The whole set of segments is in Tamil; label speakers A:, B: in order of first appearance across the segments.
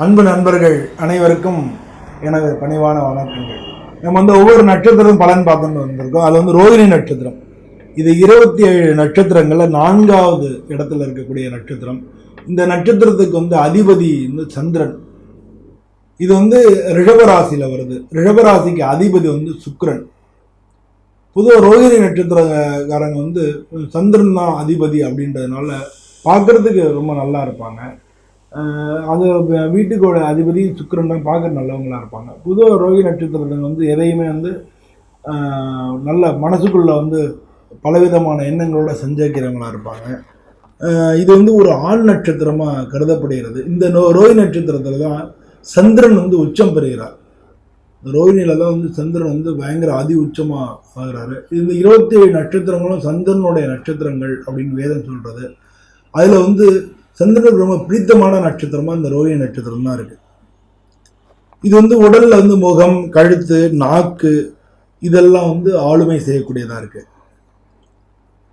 A: அன்பு நண்பர்கள் அனைவருக்கும் எனது பணிவான வணக்கங்கள். நம்ம வந்து ஒவ்வொரு நட்சத்திரம் பலன் பார்த்துட்டு வந்திருக்கோம். அது வந்து ரோகிணி நட்சத்திரம். இது இருபத்தி ஏழு நட்சத்திரங்களில் நான்காவது இடத்துல இருக்கக்கூடிய நட்சத்திரம். இந்த நட்சத்திரத்துக்கு வந்து அதிபதி வந்து சந்திரன். இது வந்து ரிஷபராசியில் வருது. ரிஷபராசிக்கு அதிபதி வந்து சுக்கரன். பொதுவாக ரோகிணி நட்சத்திரக்காரங்க வந்து சந்திரன் தான் அதிபதி அப்படின்றதுனால பார்க்கறதுக்கு ரொம்ப நல்லா இருப்பாங்க. அது வீட்டுக்கோட அதிபதி சுக்கரன் தான் பார்க்க நல்லவங்களா இருப்பாங்க. புது ரோகி நட்சத்திரத்தில் வந்து எதையுமே வந்து நல்ல மனசுக்குள்ளே வந்து பலவிதமான எண்ணங்களோட சஞ்சரிக்கிறவங்களா இருப்பாங்க. இது வந்து ஒரு ஆண் நட்சத்திரமாக கருதப்படுகிறது. இந்த நோ ரோஹி நட்சத்திரத்தில் தான் சந்திரன் வந்து உச்சம் பெறுகிறார். இந்த தான் வந்து சந்திரன் வந்து பயங்கர அதி உச்சமாக ஆகிறாரு. இந்த இருபத்தி ஏழு நட்சத்திரங்களும் சந்திரனுடைய நட்சத்திரங்கள் அப்படின்னு வேதம் சொல்கிறது அதில் வந்து சந்திரனுக்கு ரொம்ப பிடித்தமான நட்சத்திரமாக இந்த ரோஹிணி நட்சத்திரம் தான் இருக்குது இது வந்து உடலில் வந்து முகம் கழுத்து நாக்கு இதெல்லாம் வந்து ஆளுமை செய்யக்கூடியதாக இருக்குது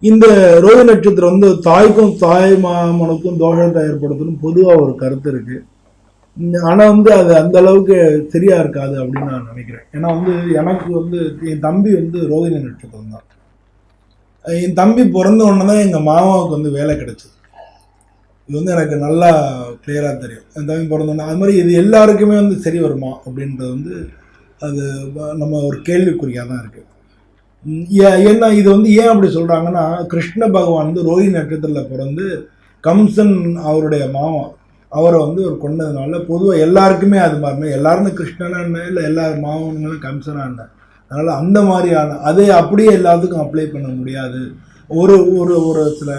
A: இந்த ரோஹி நட்சத்திரம் வந்து தாய்க்கும் தாய் மாமனுக்கும் தோஷத்தை ஏற்படுத்தணும் பொதுவாக ஒரு கருத்து இருக்குது ஆனால் வந்து அது அந்த அளவுக்கு சரியா இருக்காது அப்படின்னு நான் நினைக்கிறேன். ஏன்னா வந்து எனக்கு வந்து என் தம்பி வந்து ரோஹிணி நட்சத்திரம் தான். என் தம்பி பிறந்த உடனே தான் எங்கள் மாமாவுக்கு வந்து வேலை கிடைச்சிது. இது வந்து எனக்கு நல்லா கிளியராக தெரியும். என் தம்பி பிறந்தோன்னா அது மாதிரி இது எல்லாருக்குமே வந்து சரி வருமா அப்படின்றது வந்து அது நம்ம ஒரு கேள்விக்குறியாக தான் இருக்குது ஏ- ஏன்னா இது வந்து ஏன் அப்படி சொல்கிறாங்கன்னா கிருஷ்ண பகவான் வந்து ரோஹி நட்சத்திரத்தில் பிறந்து கம்சன் அவருடைய மாமா அவரை வந்து ஒரு கொண்டதுனால பொதுவாக எல்லாருக்குமே அது மாதிரி எல்லாருமே கிருஷ்ணனா என்ன இல்லை எல்லா மாவனங்களும் கம்சனா என்ன அதனால் அந்த மாதிரியான அதை அப்படியே எல்லாத்துக்கும் அப்ளை பண்ண முடியாது. ஒரு ஒரு ஒரு சில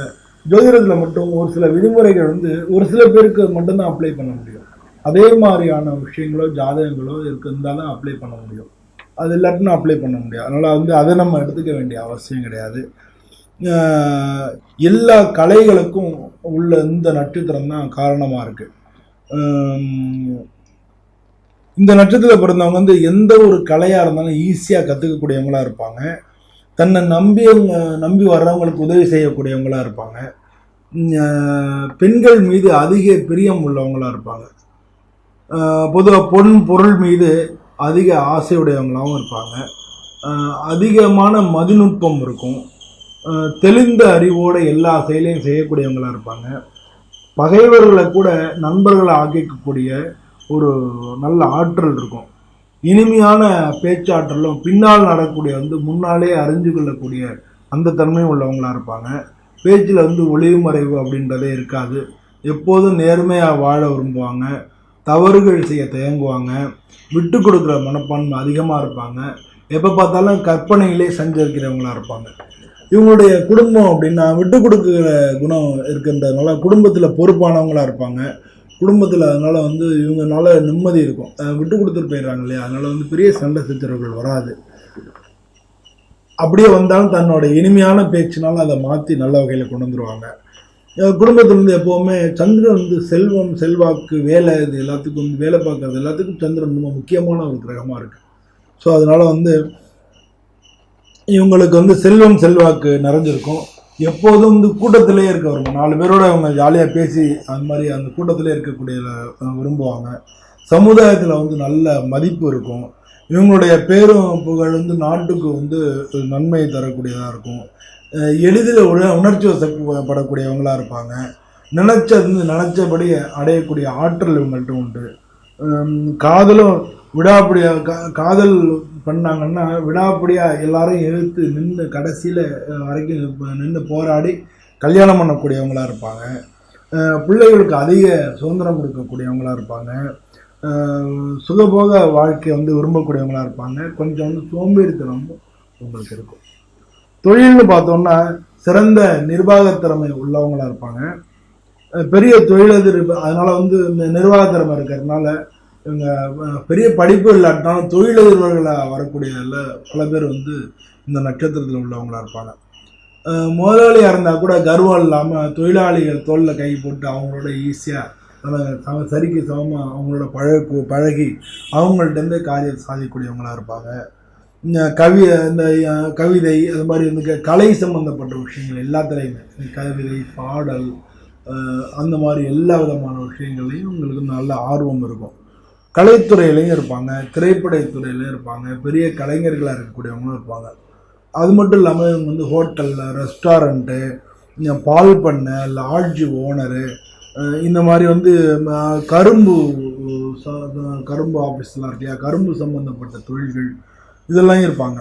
A: ஜோதிடத்தில் மட்டும் ஒரு சில விதிமுறைகள் வந்து ஒரு சில பேருக்கு மட்டும்தான் அப்ளை பண்ண முடியும். அதே மாதிரியான விஷயங்களோ ஜாதகங்களோ இருக்கு தான் அப்ளை பண்ண முடியும். அது இல்லாட்டினா அப்ளை பண்ண முடியாது. அதனால் வந்து அதை நம்ம எடுத்துக்க வேண்டிய அவசியம் கிடையாது. எல்லா கலைகளுக்கும் உள்ள இந்த நட்சத்திரம் தான் காரணமாக இருக்குது இந்த நட்சத்திரத்தில் பிறந்தவங்க வந்து எந்த ஒரு கலையாக இருந்தாலும் ஈஸியாக கற்றுக்கக்கூடியவங்களாக இருப்பாங்க. தன்னை நம்பியவங்க நம்பி வர்றவங்களுக்கு உதவி செய்யக்கூடியவங்களாக இருப்பாங்க. பெண்கள் மீது அதிக பிரியம் உள்ளவங்களாக இருப்பாங்க. பொதுவாக பொன் பொருள் மீது அதிக ஆசையுடையவங்களாகவும் இருப்பாங்க. அதிகமான மதிநுட்பம் இருக்கும். தெளிந்த அறிவோடு எல்லா செயலையும் செய்யக்கூடியவங்களாக இருப்பாங்க. பகைவர்களை கூட நண்பர்களை ஆக்கிக்கக்கூடிய ஒரு நல்ல ஆற்றல் இருக்கும். இனிமையான பேச்சாற்றலும் பின்னால் நடக்கக்கூடிய வந்து முன்னாலே அறிஞ்சு கொள்ளக்கூடிய அந்த தன்மை உள்ளவங்களா இருப்பாங்க. பேச்சில் வந்து ஒளிவு மறைவு அப்படின்றதே இருக்காது. எப்போதும் நேர்மையாக வாழ விரும்புவாங்க. தவறுகள் செய்ய தயங்குவாங்க. விட்டு கொடுக்குற மனப்பான்மை அதிகமாக இருப்பாங்க. எப்போ பார்த்தாலும் கற்பனையிலே சஞ்சரிக்கிறவங்களாக இருப்பாங்க. இவங்களுடைய குடும்பம் அப்படின்னா விட்டு கொடுக்குற குணம் இருக்கின்றதுனால குடும்பத்தில் பொறுப்பானவங்களாக இருப்பாங்க. குடும்பத்தில் அதனால் வந்து இவங்கனால நிம்மதி இருக்கும். விட்டு கொடுத்துட்டு போயிடுறாங்க இல்லையா? அதனால் வந்து பெரிய சண்டை சச்சரவுகள் வராது. அப்படியே வந்தாலும் தன்னோட இனிமையான பேச்சினால அதை மாற்றி நல்ல வகையில் கொண்டு வந்துருவாங்க. அஹ் வந்து எப்போவுமே சந்திரன் வந்து செல்வம் செல்வாக்கு வேலை இது எல்லாத்துக்கும் வந்து வேலை பார்க்கறது எல்லாத்துக்கும் சந்திரன் ரொம்ப முக்கியமான ஒரு கிரகமாக இருக்குது ஸோ அதனால் வந்து இவங்களுக்கு வந்து செல்வம் செல்வாக்கு நிறைஞ்சிருக்கும். எப்போதும் வந்து கூட்டத்திலே இருக்க வருவாங்க நாலு பேரோட அவங்க ஜாலியாக பேசி அந்த மாதிரி அந்த கூட்டத்திலே இருக்கக்கூடிய விரும்புவாங்க. சமுதாயத்தில் வந்து நல்ல மதிப்பு இருக்கும். இவங்களுடைய பேரும் புகழ் வந்து நாட்டுக்கு வந்து நன்மை தரக்கூடியதாக இருக்கும். எளிதில் உண உணர்ச்சி வசப்படக்கூடியவங்களாக இருப்பாங்க. நினைச்சது வந்து நினைச்சபடி அடையக்கூடிய ஆற்றல் இவங்கள்ட்ட உண்டு. காதலும் விடாப்படியாக கா- காதல் பண்ணாங்கன்னா விடாப்படியாக எல்லாரும் எழுத்து நின்று கடைசியில் வரைக்கும் நின்று போராடி கல்யாணம் பண்ணக்கூடியவங்களாக இருப்பாங்க. பிள்ளைகளுக்கு அதிக சுதந்திரம் கொடுக்கக்கூடியவங்களாக இருப்பாங்க. சுகபோக வாழ்க்கையை வந்து விரும்பக்கூடியவங்களா இருப்பாங்க. கொஞ்சம் வந்து சோம்பேறித்தனம் உங்களுக்கு இருக்கும். தொழில்னு பார்த்தோம்னா சிறந்த நிர்வாகத்திறமை திறமை இருப்பாங்க. பெரிய தொழிலதிர் அதனால் வந்து இந்த நிர்வாக திறமை இருக்கிறதுனால இவங்க பெரிய படிப்பு இல்லாட்டாலும் தொழிலதிபர்களாக வரக்கூடியதில் பல பேர் வந்து இந்த நட்சத்திரத்தில் உள்ளவங்களா இருப்பாங்க. முதலாளியாக இருந்தால் கூட கர்வம் இல்லாமல் தொழிலாளிகள் தோளில் கை போட்டு அவங்களோட ஈஸியாக சம சரிக்கு சமமாக அவங்களோட பழகு பழகி அவங்கள்ட்டேருந்து காரியம் சாதிக்கக்கூடியவங்களாக இருப்பாங்க. இந்த கவி இந்த கவிதை அது மாதிரி வந்து கலை சம்மந்தப்பட்ட விஷயங்கள் எல்லாத்துலேயுமே கவிதை பாடல் அந்த மாதிரி எல்லா விதமான விஷயங்களையும் உங்களுக்கு நல்ல ஆர்வம் இருக்கும். கலைத்துறையிலையும் இருப்பாங்க திரைப்படத்துறையிலையும் இருப்பாங்க பெரிய கலைஞர்களாக இருக்கக்கூடியவங்களும் இருப்பாங்க. அது மட்டும் இல்லாமல் இவங்க வந்து ஹோட்டலில் ரெஸ்டாரண்ட்டு பால் பண்ணை லாட்ஜ் ஓனரு இந்த மாதிரி வந்து கரும்பு ச- கரும்பு ஆஃபீஸ்லாம் இருக்கு கரும்பு சம்மந்தப்பட்ட தொழில்கள் இதெல்லாம் இருப்பாங்க.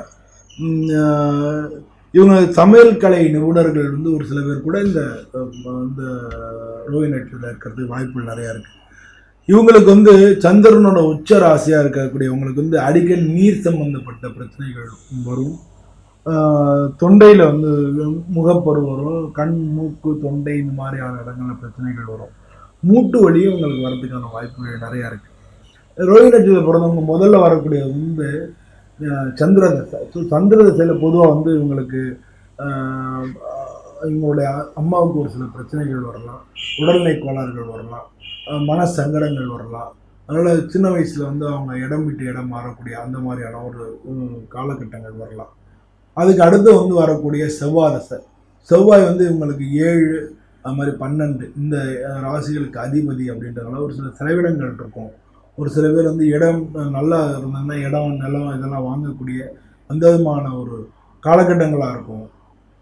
A: இவங்க சமையல் கலை நிபுணர்கள் வந்து ஒரு சில பேர் கூட இந்த இந்த ரோஹி நட்சத்திரத்தில் இருக்கிறதுக்கு வாய்ப்புகள் நிறையா இருக்குது இவங்களுக்கு வந்து சந்திரனோட உச்ச ராசியாக இருக்கக்கூடியவங்களுக்கு வந்து அடிக்கடி நீர் சம்பந்தப்பட்ட பிரச்சனைகள் வரும். தொண்டையில் வந்து முகப்பரு வரும். கண் மூக்கு தொண்டை இந்த மாதிரியான இடங்களில் பிரச்சனைகள் வரும். மூட்டு வலியும் உங்களுக்கு வரதுக்கான வாய்ப்புகள் நிறையா இருக்குது ரோஹி நட்சத்திரத்தில் பிறந்தவங்க முதல்ல வரக்கூடியது வந்து சந்திர தசை. ஸோ சந்திர தசையில் பொதுவாக வந்து இவங்களுக்கு இவங்களுடைய அம்மாவுக்கு ஒரு சில பிரச்சனைகள் வரலாம். உடல்நிலை கோளாறுகள் வரலாம். மன சங்கடங்கள் வரலாம். அதனால் சின்ன வயசில் வந்து அவங்க இடம் விட்டு இடம் மாறக்கூடிய அந்த மாதிரியான ஒரு காலகட்டங்கள் வரலாம். அதுக்கு அடுத்து வந்து வரக்கூடிய செவ்வாய் செவ்வாய் வந்து இவங்களுக்கு ஏழு அது மாதிரி பன்னெண்டு இந்த ராசிகளுக்கு அதிபதி அப்படின்றதுனால ஒரு சில செலவினங்கள் இருக்கும். ஒரு சில பேர் வந்து இடம் நல்லா இருந்ததுன்னா இடம் நிலம் இதெல்லாம் வாங்கக்கூடிய அந்த விதமான ஒரு காலகட்டங்களாக இருக்கும்.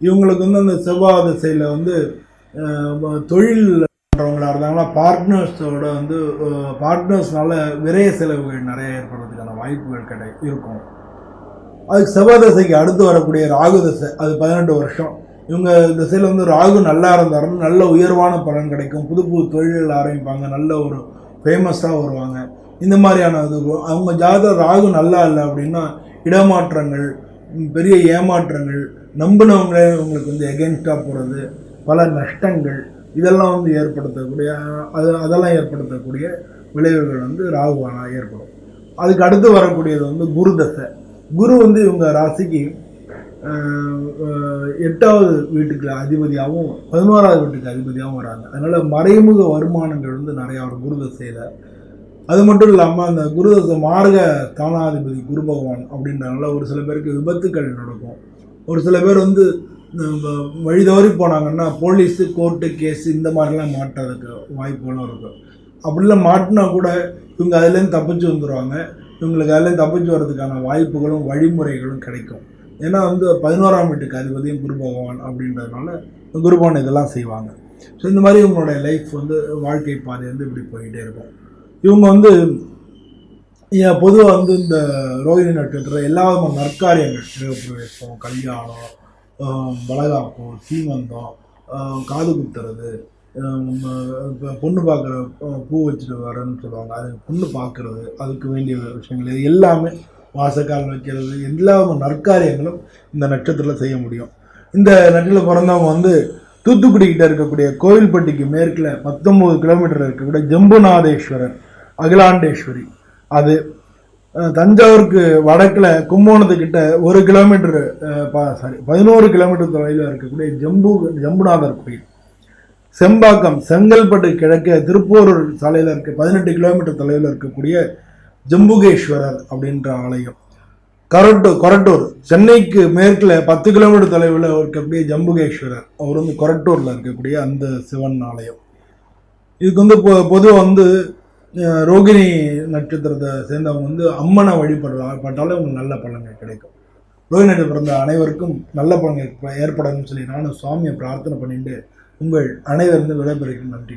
A: இவங்களுக்கு வந்து அந்த செவ்வாய் திசையில் வந்து தொழில் பண்ணுறவங்களா இருந்தாங்கன்னா பார்ட்னர்ஸோட வந்து பார்ட்னர்ஸ்னால விரைய செலவுகள் நிறைய ஏற்படுறதுக்கான வாய்ப்புகள் கிடை இருக்கும். அதுக்கு செவ்வாய்தசைக்கு அடுத்து வரக்கூடிய ராகு தசை அது பதினெட்டு வருஷம். இவங்க திசையில் வந்து ராகு நல்லா இருந்தாருன்னு நல்ல உயர்வான பலன் கிடைக்கும். புது புது தொழில்கள் ஆரம்பிப்பாங்க நல்ல ஒரு ஃபேமஸாக வருவாங்க. இந்த மாதிரியான இது அவங்க ஜாதகம் ராகு நல்லா இல்லை அப்படின்னா இடமாற்றங்கள் பெரிய ஏமாற்றங்கள் நம்பினவங்களே உங்களுக்கு வந்து எகென்ஸ்டாக போகிறது பல நஷ்டங்கள் இதெல்லாம் வந்து ஏற்படுத்தக்கூடிய அது அதெல்லாம் ஏற்படுத்தக்கூடிய விளைவுகள் வந்து ராகுவானால் ஏற்படும். அதுக்கு அடுத்து வரக்கூடியது வந்து குரு தசை. குரு வந்து இவங்க ராசிக்கு எட்டாவது வீட்டுக்கு அதிபதியாகவும் பதினோராவது வீட்டுக்கு அதிபதியாகவும் வராங்க. அதனால் மறைமுக வருமானங்கள் வந்து நிறையா வரும் குரு தசையில். அது மட்டும் இல்லாமல் அந்த குரு தசை மார்க தானாதிபதி குரு பகவான் அப்படின்றனால ஒரு சில பேருக்கு விபத்துக்கள் நடக்கும். ஒரு சில பேர் வந்து நம்ம வழி தவறி போனாங்கன்னா போலீஸு கோர்ட்டு கேஸ் இந்த மாதிரிலாம் மாட்டுறதுக்கு வாய்ப்புகளும் இருக்கும் அப்படிலாம் மாட்டினா கூட இவங்க அதுலேருந்து தப்பிச்சு வந்துடுவாங்க இவங்களுக்கு அதுலேருந்து தப்பிச்சு வர்றதுக்கான வாய்ப்புகளும் வழிமுறைகளும் கிடைக்கும். ஏன்னா வந்து பதினோராம் வீட்டுக்கு அதிபதியும் குரு பகவான் அப்படின்றதுனால குரு பகவான் இதெல்லாம் செய்வாங்க. ஸோ இந்த மாதிரி இவங்களுடைய லைஃப் வந்து வாழ்க்கை பாதை வந்து இப்படி போயிட்டே இருக்கும். இவங்க வந்து பொதுவாக வந்து இந்த ரோகிணி நட்சத்திரம் எல்லா விதமான நற்காரியங்கள் கிரகப்பிரவேசம் கல்யாணம் பலகாப்பம் வளகாப்பு சீமந்தம் காது குத்துறது இப்போ பொண்ணு பார்க்குற பூ வச்சுட்டு வரேன்னு சொல்லுவாங்க. அது பொண்ணு பார்க்குறது அதுக்கு வேண்டிய விஷயங்கள். இது எல்லாமே வாசக்கால் வைக்கிறது எல்லா நற்காரியங்களும் இந்த நட்சத்திரத்தில் செய்ய முடியும். இந்த நட்சத்திரத்தில் பிறந்தவங்க வந்து தூத்துக்குடி கிட்ட இருக்கக்கூடிய கோவில்பட்டிக்கு மேற்கில் பத்தொம்போது கிலோமீட்டர் இருக்கக்கூடிய ஜம்புநாதேஸ்வரர் அகிலாண்டேஸ்வரி. அது தஞ்சாவூருக்கு வடக்கில் கும்போணத்துக்கிட்ட ஒரு கிலோமீட்டர் சாரி பதினோரு கிலோமீட்டர் தொலைவில் இருக்கக்கூடிய ஜம்பு ஜம்புநாதர் கோயில். செம்பாக்கம் செங்கல்பட்டு கிழக்கே திருப்பூரூர் சாலையில் இருக்க பதினெட்டு கிலோமீட்டர் தொலைவில் இருக்கக்கூடிய ஜம்புகேஸ்வரர் அப்படின்ற ஆலயம். கரட்டு கொரட்டூர் சென்னைக்கு மேற்கில் பத்து கிலோமீட்டர் தொலைவில் இருக்கக்கூடிய ஜம்புகேஸ்வரர். அவர் வந்து கொரட்டூரில் இருக்கக்கூடிய அந்த சிவன் ஆலயம். இதுக்கு வந்து பொ பொதுவாக வந்து ரோகிணி நட்சத்திரத்தை சேர்ந்தவங்க வந்து அம்மனை வழிபடுறா பட்டாலும் உங்களுக்கு நல்ல பலன்கள் கிடைக்கும். ரோகிணி நட்சத்திரம் பிறந்த அனைவருக்கும் நல்ல பலன்கள் ஏற்படணும்னு சொல்லி நானும் சுவாமியை பிரார்த்தனை பண்ணிட்டு உங்கள் அனைவருந்து விடைபெறுகிறேன். நன்றி.